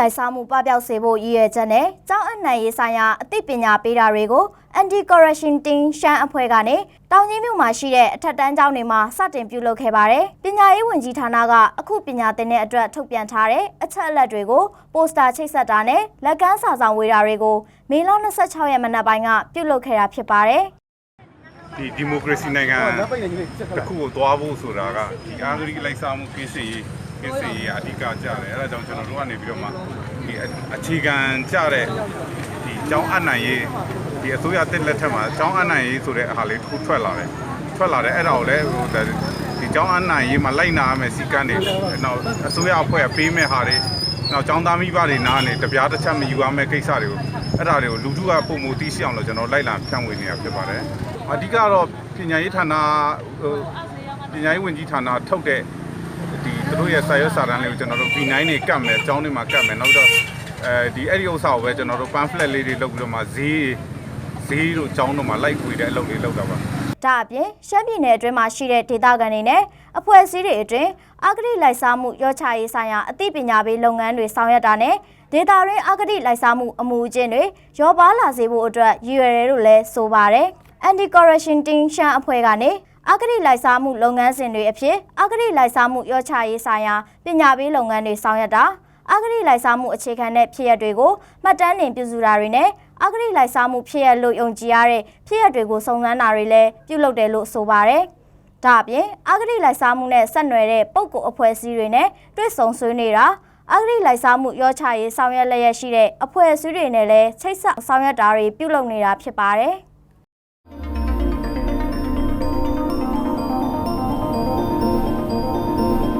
လိုက်စားမှုပပျောက်စေဖို့ရည်ရွယ်ချက်နဲ့ကျောင်းအနှံရေးဆိုင်ရာအသိပညာပေးတာတွေကို Anti Corruption Team ရှမ်းအဖွဲ့ကနေတောင်ကြီးမြို့မှာရှိတဲ့အထက်တန်းကျောင်းတွေမှာစတင်ပြုလုပ်ခဲ့ပါတယ်။ပညာရေးဝန်ကြီးဌာနကအခုပညာသင်တဲ့အတွက်ထုတ်ပြန်ထားတဲ့အချက်အလက်တွေကိုပိုစတာချိတ်ဆက်တာနဲ့လက်ကမ်းစာဆောင်ဝေတာတွေကိုမေလ26ရက်မနက်ပိုင်းကပြုလုပ်ခဲ့တာဖြစ်ပါတယ်။ဒီဒီမိုကရေစီနိုင်ငံတစ်ခုကိုသွားဖို့ဆိုတာကဒီအာဂရိလိုက်စားမှုကိစ္စရေး ကိစ္စရေးအဓိကကြတယ်အဲဒါကြောင့်ကျွန်တော်တို့ကနေပြီးတော့မှဒီအခြေခံကြတဲ့ဒီကျောင်းအနိုင်ရေးဒီအစိုးရတက်လက်ထက်မှာကျောင်းအနိုင်ရေးဆိုတဲ့အားလေးတစ်ခုထွက်လာတယ်ထွက်လာတယ်အဲ့ဒါကိုလည်းဟိုဒီကျောင်းအနိုင်ရေးမှာလိုက်နာရမယ်စီကန်းတွေနောက်အစိုးရအဖွဲ့ပေးမဲ့ဟာတွေနောက်ကျောင်းသားမိဘတွေနားနေတပြားတစ်ချက်မယူရမယ့်ကိစ္စတွေကိုအဲ့ဒါတွေကိုလူထုကပုံမူသိရှိအောင်လို့ကျွန်တော်လိုက်လာဖြန့်ဝေနေတာဖြစ်ပါတယ်အဓိကတော့ပညာရေးဌာနဟိုပညာရေးဝန်ကြီးဌာနထုတ်တဲ့ဒီ သူတို့ရဲ့စာရွက်စာတမ်းလေးကိုကျွန်တော်တို့ B9 တွေကတ်မယ်အကြောင်းတွေမှာကတ်မယ်နောက်တော့အဲဒီအဲ့ဒီဥစ္စာကိုပဲကျွန်တော်တို့ pamphlet လေးတွေလုပ်ပြီးတော့မှဈေးဈေးတို့အကြောင်းတို့မှာလိုက်ခွေတဲ့အလုပ်လေးလုပ်တာပါဒါအပြင်ရှမ်းပြည်နယ်အတွင်းမှာရှိတဲ့ဒေသခံတွေနဲ့အဖွဲ့အစည်းတွေအတွင်းအဂတိလိုက်စားမှုရောချရေးဆိုင်ရာအသိပညာပေးလုပ်ငန်းတွေဆောင်ရွက်တာနဲ့ဒေတာရင်းအဂတိလိုက်စားမှုအမှုအကျင့်တွေရောပါလာစေဖို့အတွက်ရည်ရွယ်တယ်လို့လည်းဆိုပါတယ်။ Anti Corruption Team ရှမ်းအဖွဲ့ကနေ အဂတိလိုက်စားမှုလုပ်ငန်းစဉ်တွေအဖြစ်အဂတိလိုက်စားမှုရောချရေးဆိုင်ရာပညာပေးလုပ်ငန်းတွေဆောင်ရွက်တာအဂတိလိုက်စားမှုအခြေခံတဲ့ဖြစ်ရပ်တွေကိုမှတ်တမ်းတင်ပြုစုတာတွေနဲ့အဂတိလိုက်စားမှုဖြစ်ရပ်လို့ယုံကြည်ရတဲ့ဖြစ်ရပ်တွေကိုစုံစမ်းတာတွေလည်းပြုလုပ်တယ်လို့ဆိုပါတယ်။ဒါအပြင်အဂတိလိုက်စားမှုနဲ့ဆက်နွယ်တဲ့ပုံကိုအဖွဲ့အစည်းတွေနဲ့တွေ့ဆုံဆွေးနွေးတာအဂတိလိုက်စားမှုရောချရေးဆောင်ရွက်လျက်ရှိတဲ့အဖွဲ့အစည်းတွေနဲ့လည်းချိတ်ဆက်ဆောင်ရွက်တာတွေပြုလုပ်နေတာဖြစ်ပါတယ်။